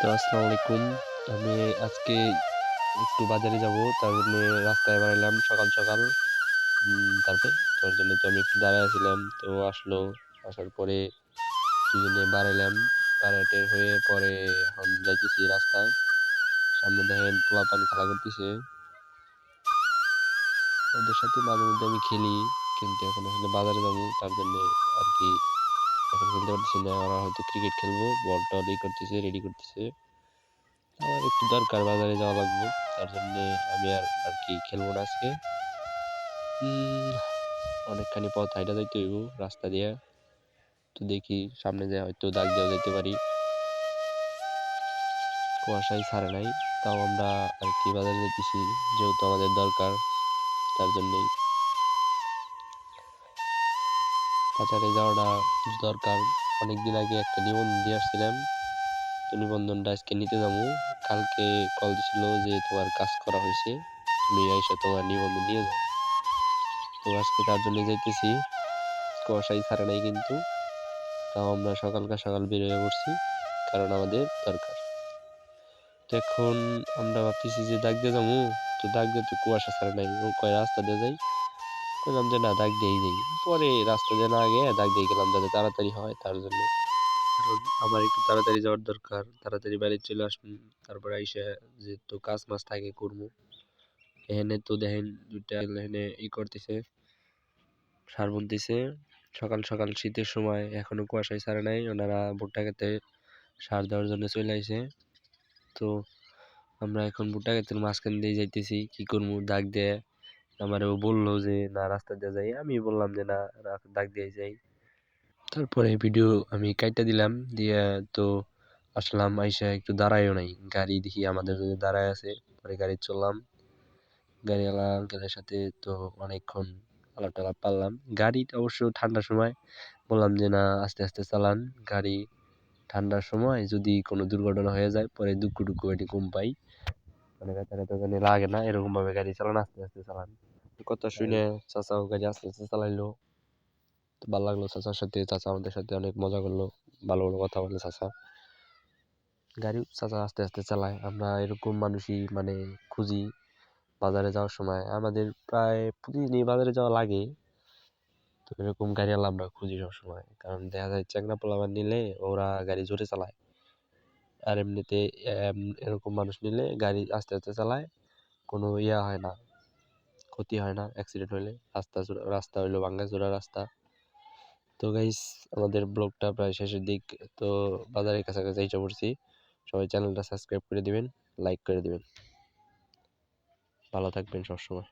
তো আসসালামু আলাইকুম। আমি আজকে একটু বাজারে যাব, তার জন্য রাস্তায় বেরাইলাম সকাল সকাল। তারপরে? তোর জন্য তো আমি একটু দাঁড়ায় ছিলাম তো আসলো। আসার পরে দুজনে বাড়াইলাম বাড়াইটে হয়ে পরে এখন যাইতেছি রাস্তায়। সামনে দেখেন পোলাপান খেলা করতেছে। ওদের সাথে মাঝে মধ্যে আমি খেলি, কিন্তু এখন আসলে বাজারে যাব, তার জন্য আর কি এখন খেলতে পারতেছি না, ওরা হয়তো ক্রিকেট খেলব বল টল ই করতেছে রেডি করতেছে। আমার একটু দরকার বাজারে যাওয়া লাগবে, তার জন্যে আমি আর আর কি খেলব না আজকে। অনেকখানি পথ হাইটা যাইতে হইব রাস্তা দিয়ে। তো দেখি সামনে যায় হয়তো দাগ দেওয়া যেতে পারি। কুয়াশাই ছাড়ে নাই, তাও আমরা আর কি বাজারে যেতেছি যেহেতু আমাদের দরকার, তার জন্যই। বাজারে যাওয়াটা দরকার। অনেকদিন আগে একটা নিবন্ধন দিয়ে আসছিলাম। তো নিবন্ধনটা আজকে নিতে যাব। কালকে কল দিছিল যে তোমার কাজ করা হয়েছে। তুমি এসে তোমার নিবন্ধন নিয়ে যাও। তো আজকে তার জন্য যাইতেছি। কুয়াশাই ছাড়ে নাই কিন্তু। তাও আমরা সকালকার সকাল বেরিয়ে পড়ছি। কারণ আমাদের দরকার। তো এখন আমরা ভাবতেছি যে দাগ দিয়ে যাব। তো দাগ দিয়ে তো কুয়াশা ছাড়ে নাই। ও কয় রাস্তা দিয়ে যাই। বললাম যে, না, দাগ দিয়েই যাই পরে রাস্তা দিয়ে না আগে দাগ দিয়ে গেলাম যাতে তাড়াতাড়ি হয় তার জন্য। কারণ আমার একটু তাড়াতাড়ি যাওয়ার দরকার। তাড়াতাড়ি বাড়ি চলে আসুন তারপরে আইসা যেহেতু কাজ মাছ থাকে করব। এখানে তো দেখেন দুইটা এখানে ই করতেছে, সার বুনতেছে। সকাল সকাল শীতের সময় এখনও কুয়াশায় ছাড়ে নাই, ওনারা ভুট্টা খেতে সার দেওয়ার জন্য চলে আইছে তো আমরা এখন ভুট্টা ক্ষেতের মাঝখান দিয়ে যাইতেছি, কি করব, দাগ দিয়ে। আমার ও বলল যে, না রাস্তা দিয়ে যাই। আমি বললাম যে, না দাগ দিয়ে যাই। তারপরে ভিডিও আমি কাইটা দিলাম। দিয়ে তো আসলাম, আইসা একটু দাঁড়ায়ও নাই। গাড়ি দেখি আমাদের দাঁড়ায় আছে, পরে গাড়ি চললাম। গাড়িওয়ালা আঙ্কেলের সাথে তো অনেকক্ষণ আলাপ টালাপ পারলাম। গাড়িটা অবশ্য ঠান্ডার সময়। বললাম যে, না, আস্তে আস্তে চালান। গাড়ি ঠান্ডার সময় যদি কোনো দুর্ঘটনা হয়ে যায়, পরে দুঃখু টুকু এটি কম পাই। মানে ব্যথা তো জানি লাগে না এরকম ভাবে গাড়ি চালান আস্তে আস্তে চালান কথা শুনে চাচাও গাড়ি আস্তে আস্তে চালাইলো তো ভালো লাগল চাচার সাথে চাচা আমাদের সাথে অনেক মজা করল ভালো ভালো কথা বলে চাচা গাড়ি চাচা আস্তে আস্তে চালায় আমরা এরকম মানুষই মানে খুঁজি বাজারে যাওয়ার সময় আমাদের প্রায় প্রতিদিনই বাজারে যাওয়া লাগে তো এরকম গাড়িওয়ালা আমরা খুঁজি সবসময় কারণ দেখা যায় চ্যাংরা পোলাপান নিলে ওরা গাড়ি জোরে চালায় আর এমনিতে এরকম মানুষ নিলে গাড়ি আস্তে আস্তে চালায়, কোনো ইয়া হয় না, ক্ষতি হয় না অ্যাক্সিডেন্ট হলে রাস্তা রাস্তা হইল ভাঙ্গাচোরা রাস্তা। তো গাইস আমাদের ব্লগটা প্রায় শেষের দিক, তো বাজারের কাছাকাছি এসে পড়ছি। সবাই চ্যানেলটা সাবস্ক্রাইব করে দিবেন লাইক করে দিবেন। ভালো থাকবেন সবসময়।